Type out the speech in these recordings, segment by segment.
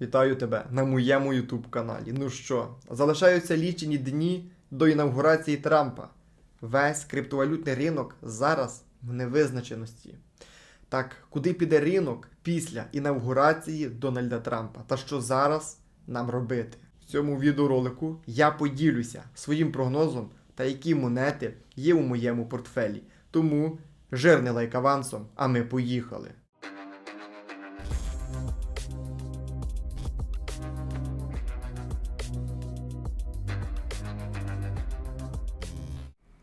Вітаю тебе на моєму YouTube каналі. Ну що, залишаються лічені дні до інавгурації Трампа. Весь криптовалютний ринок зараз в невизначеності. Так, куди піде ринок після інавгурації Дональда Трампа? Та що зараз нам робити? В цьому відеоролику я поділюся своїм прогнозом та які монети є у моєму портфелі. Тому жирний лайк авансом, а ми поїхали.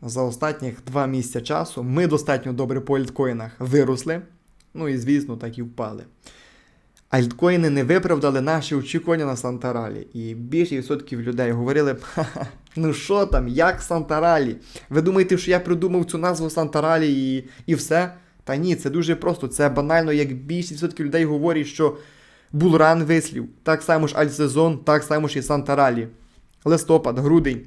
За останніх два місяці часу ми достатньо добре по альткоїнах виросли, ну і звісно, так і впали. Альткоїни не виправдали наші очікування на Сантаралі. І більше відсотків людей говорили «Ха-ха, ну що там, як Сантаралі? Ви думаєте, що я придумав цю назву Сантаралі і, і все? Та ні, це дуже просто. Це банально, як більшість відсотків людей говорять, що булран вислів, так само ж альтсезон, так само ж і Сантаралі. Листопад, грудень.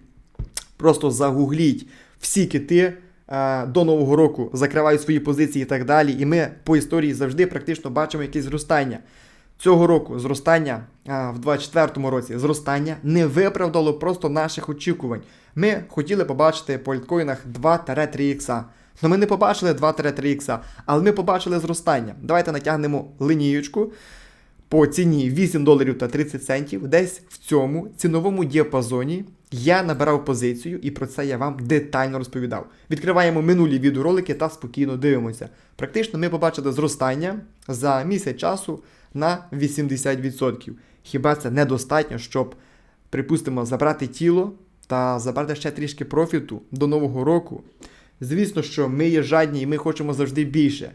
Просто загугліть всі кити е, до Нового року закривають свої позиції і так далі. І ми по історії завжди практично бачимо якесь зростання. Цього року зростання а, в 24-му році зростання не виправдало просто наших очікувань. Ми хотіли побачити по альткоїнах 2-3 ікса. Ну ми не побачили 2-3 ікса, але ми побачили зростання. Давайте натягнемо лінієчку по ціні 8 доларів та 30 центів. Десь в цьому ціновому діапазоні я набирав позицію і про це я вам детально розповідав. Відкриваємо минулі відеоролики та спокійно дивимося. Практично ми побачили зростання за місяць часу на 80%. Хіба це недостатньо, щоб, припустимо, забрати тіло та забрати ще трішки профіту до нового року? Звісно, що ми є жадні і ми хочемо завжди більше.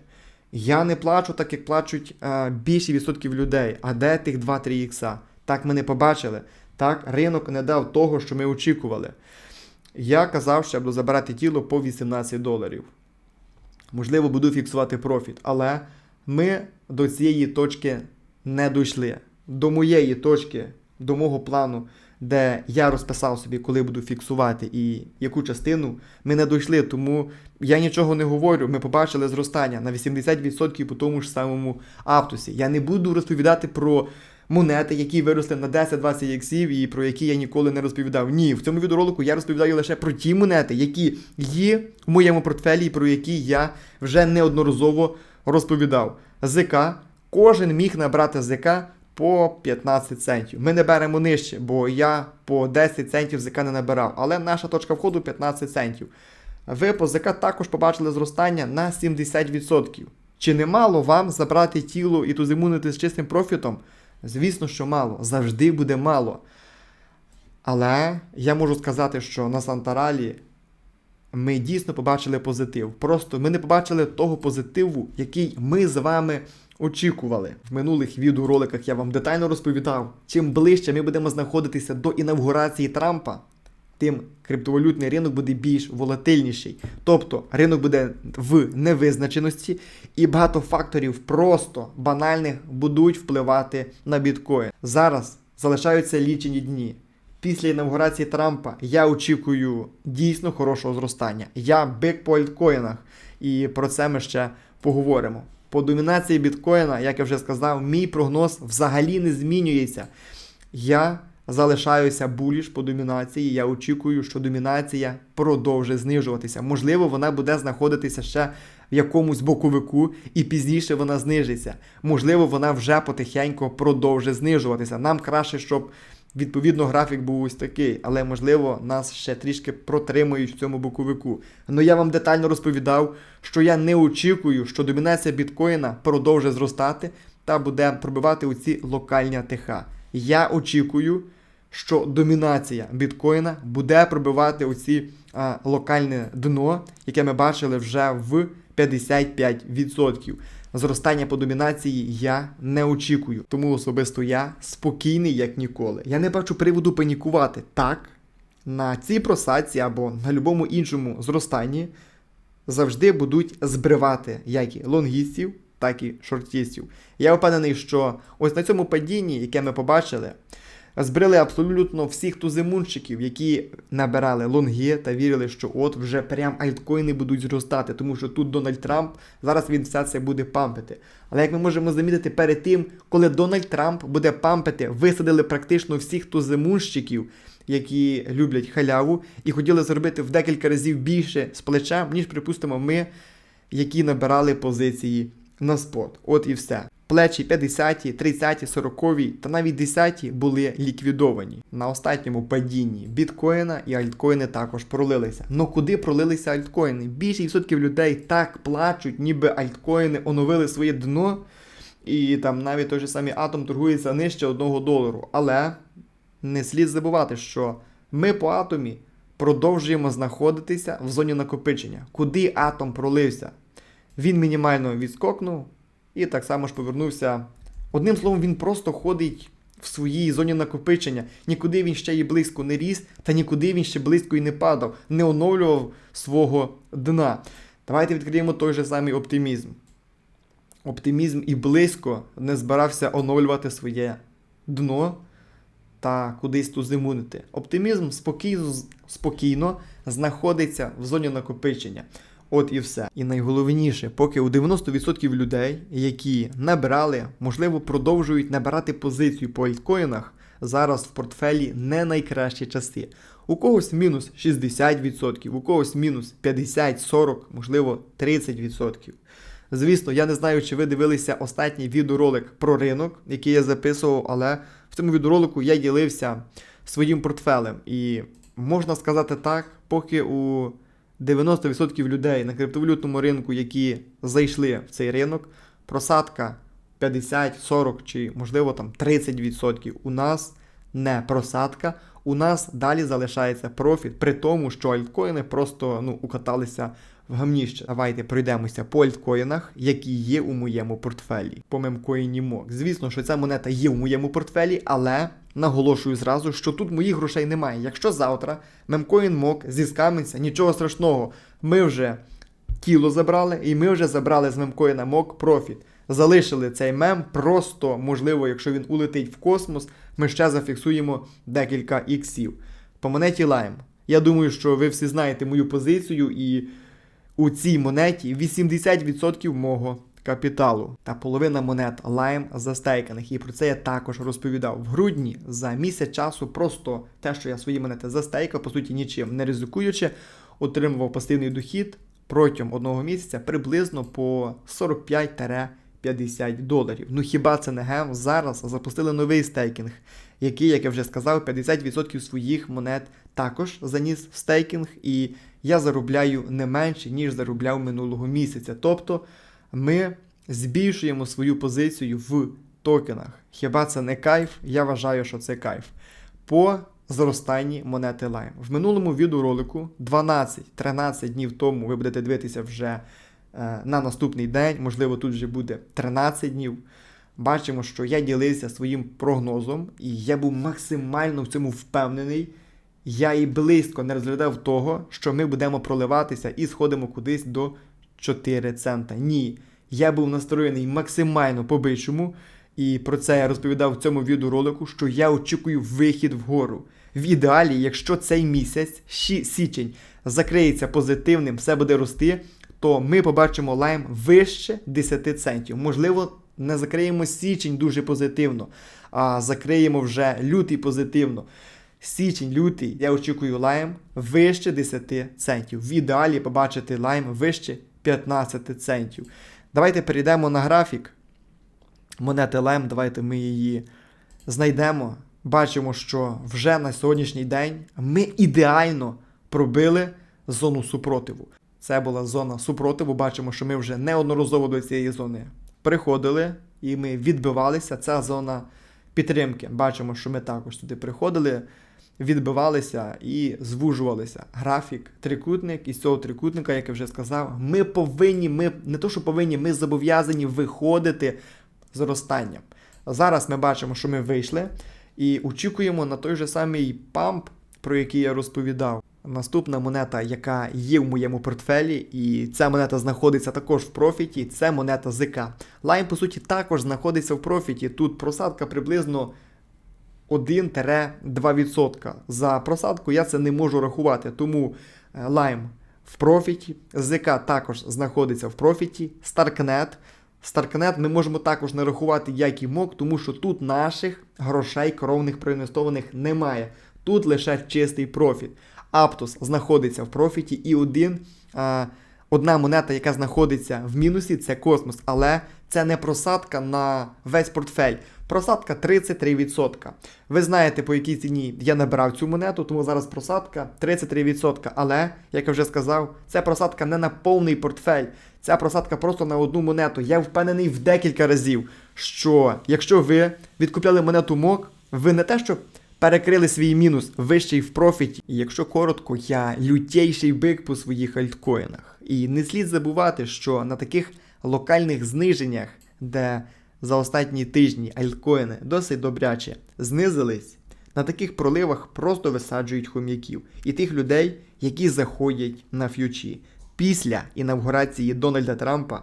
Я не плачу, так як плачуть е, більше відсотків людей. А де тих 2-3 ікса? Так ми не побачили. Так, ринок не дав того, що ми очікували. Я казав, що я буду забирати тіло по 18 доларів. Можливо, буду фіксувати профіт, але ми до цієї точки не дійшли. До моєї точки, до мого плану, де я розписав собі, коли буду фіксувати і яку частину, ми не дійшли. Тому я нічого не говорю. Ми побачили зростання на 80% по тому ж самому Аптусі. Я не буду розповідати про монети, які виросли на 10-20 іксів і про які я ніколи не розповідав. Ні, в цьому відеоролику я розповідаю лише про ті монети, які є в моєму портфелі, і про які я вже неодноразово розповідав. ЗК, кожен міг набрати ЗК по 15 центів. Ми не беремо нижче, бо я по 10 центів ЗК не набирав, але наша точка входу 15 центів. Ви по ЗК також побачили зростання на 70%. Чи не мало вам забрати тіло і тузимунити з чистим профітом? Звісно, що мало. Завжди буде мало. Але я можу сказати, що на Сантаралі ми дійсно побачили позитив. Просто ми не побачили того позитиву, який ми з вами очікували. В минулих відеороликах я вам детально розповідав, чим ближче ми будемо знаходитися до інавгурації Трампа, тим криптовалютний ринок буде більш волатильніший. Тобто ринок буде в невизначеності, і багато факторів просто банальних будуть впливати на біткоін. Зараз залишаються лічені дні. Після інавгурації Трампа я очікую дійсно хорошого зростання. Я бик по альткоїнах, і про це ми ще поговоримо. По домінації біткоїна, як я вже сказав, мій прогноз взагалі не змінюється. Я залишаюся буліш по домінації. Я очікую, що домінація продовжить знижуватися. Можливо, вона буде знаходитися ще в якомусь боковику, і пізніше вона знижиться. Можливо, вона вже потихеньку продовжить знижуватися. Нам краще, щоб відповідно графік був ось такий, але можливо нас ще трішки протримують в цьому боковику. Ну я вам детально розповідав, що я не очікую, що домінація біткоїна продовжить зростати та буде пробивати оці локальні АТХ. Я очікую, що домінація біткоїна буде пробивати оці а, локальне дно, яке ми бачили вже в 55%. Зростання по домінації я не очікую, тому особисто я спокійний як ніколи. Я не бачу приводу панікувати. Так, на цій просадці або на будь-якому іншому зростанні завжди будуть збривати як і лонгістів, так і шортістів. Я впевнений, що ось на цьому падінні, яке ми побачили, Збрили абсолютно всіх тузимунщиків, які набирали лонги та вірили, що от вже прям альткоїни будуть зростати, тому що тут Дональд Трамп зараз він все це буде пампити. Але як ми можемо замітити перед тим, коли Дональд Трамп буде пампити, висадили практично всіх тузимунщиків, які люблять халяву, і хотіли зробити в декілька разів більше з плечем, ніж припустимо ми, які набирали позиції на спот. От і все. Плечі 50-ті, 30-ті, 40 та навіть 10 були ліквідовані на останньому падінні біткоїна і альткоїни також пролилися. Но куди пролилися альткоїни? Більшість відсотків людей так плачуть, ніби альткоїни оновили своє дно, і там навіть той же самий атом торгується нижче 1 долару. Але не слід забувати, що ми по атомі продовжуємо знаходитися в зоні накопичення. Куди атом пролився? Він мінімально відскокнув і так само ж повернувся. Одним словом, він просто ходить в своїй зоні накопичення. Нікуди він ще й близько не ріс, та нікуди він ще близько і не падав, не оновлював свого дна. Давайте відкриємо той же самий оптимізм. Оптимізм і близько не збирався оновлювати своє дно та кудись тузимунити. Оптимізм спокійно, спокійно знаходиться в зоні накопичення. От і все. І найголовніше, поки у 90% людей, які набирали, можливо, продовжують набирати позицію по альткоїнах, зараз в портфелі не найкращі часи. У когось мінус 60%, у когось мінус 50, 40, можливо, 30%. Звісно, я не знаю, чи ви дивилися останній відеоролик про ринок, який я записував, але в цьому відеоролику я ділився своїм портфелем. І можна сказати так, поки у 90% людей на криптовалютному ринку, які зайшли в цей ринок, просадка 50, 40 чи, можливо, там 30%. У нас не просадка, у нас далі залишається профіт, при тому, що альткоїни просто ну, укаталися в гамніще. Давайте пройдемося по альткоїнах, які є у моєму портфелі. По мемкоїні MOX. Звісно, що ця монета є у моєму портфелі, але наголошую зразу, що тут моїх грошей немає. Якщо завтра мемкоін MOX зіскамиться, нічого страшного. Ми вже тіло забрали, і ми вже забрали з мемкоїна MOC профіт. Залишили цей мем, просто, можливо, якщо він улетить в космос, ми ще зафіксуємо декілька іксів. По монеті Lime. Я думаю, що ви всі знаєте мою позицію, і у цій монеті 80% мого капіталу та половина монет Lime застейканих. І про це я також розповідав в грудні за місяць часу. Просто те, що я свої монети застейкав, по суті, нічим не ризикуючи, отримував пасивний дохід протягом одного місяця приблизно по 45-50 доларів. Ну хіба це не гем? Зараз запустили новий стейкінг, який, як я вже сказав, 50% своїх монет також заніс в стейкінг, і я заробляю не менше, ніж заробляв минулого місяця. Тобто ми збільшуємо свою позицію в токенах. Хіба це не кайф? Я вважаю, що це кайф. По зростанні монети Lime. В минулому відеоролику 12-13 днів тому ви будете дивитися вже е, на наступний день, можливо, тут вже буде 13 днів. Бачимо, що я ділився своїм прогнозом, і я був максимально в цьому впевнений. Я і близько не розглядав того, що ми будемо проливатися і сходимо кудись до 4 цента. Ні. Я був настроєний максимально по-бичому, і про це я розповідав в цьому відеоролику, що я очікую вихід вгору. В ідеалі, якщо цей місяць, січень, закриється позитивним, все буде рости, то ми побачимо лайм вище 10 центів. Можливо, не закриємо січень дуже позитивно, а закриємо вже лютий позитивно. Січень, лютий, я очікую лайм вище 10 центів. В ідеалі побачити лайм вище 15 центів. Давайте перейдемо на графік монети лайм. Давайте ми її знайдемо. Бачимо, що вже на сьогоднішній день ми ідеально пробили зону супротиву. Це була зона супротиву. Бачимо, що ми вже неодноразово до цієї зони приходили і ми відбивалися. Це зона підтримки. Бачимо, що ми також туди приходили, відбивалися і звужувалися. Графік, трикутник, і з цього трикутника, як я вже сказав, ми повинні, ми не то, що повинні, ми зобов'язані виходити зростанням. Зараз ми бачимо, що ми вийшли, і очікуємо на той же самий памп, про який я розповідав. Наступна монета, яка є в моєму портфелі, і ця монета знаходиться також в профіті, це монета ЗК. Лайм, по суті, також знаходиться в профіті. Тут просадка приблизно 1-2%. За просадку я це не можу рахувати, тому е, Lime в профіті, ЗК також знаходиться в профіті, Starknet. Starknet ми можемо також не рахувати як і мок, тому що тут наших грошей коровних проінвестованих немає. Тут лише чистий профіт. Aptos знаходиться в профіті і один, а, одна монета, яка знаходиться в мінусі, це космос, але це не просадка на весь портфель. Просадка 33%. Ви знаєте, по якій ціні я набирав цю монету, тому зараз просадка 33%. Але, як я вже сказав, це просадка не на повний портфель. Ця просадка просто на одну монету. Я впевнений в декілька разів, що якщо ви відкупляли монету МОК, ви не те, що перекрили свій мінус вищий в профіті. І якщо коротко, я лютейший бик по своїх альткоїнах. І не слід забувати, що на таких локальних зниженнях, де за останні тижні альткоїни досить добряче знизились, на таких проливах просто висаджують хом'яків і тих людей, які заходять на ф'ючі. Після інавгурації Дональда Трампа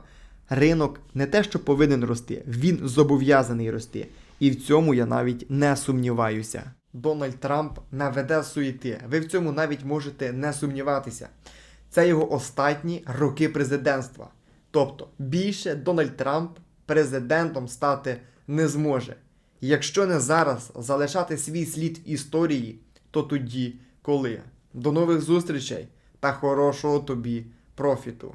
ринок не те, що повинен рости, він зобов'язаний рости. І в цьому я навіть не сумніваюся. Дональд Трамп наведе суєти. Ви в цьому навіть можете не сумніватися. Це його останні роки президентства. Тобто більше Дональд Трамп президентом стати не зможе. Якщо не зараз залишати свій слід історії, то тоді коли? До нових зустрічей та хорошого тобі профіту!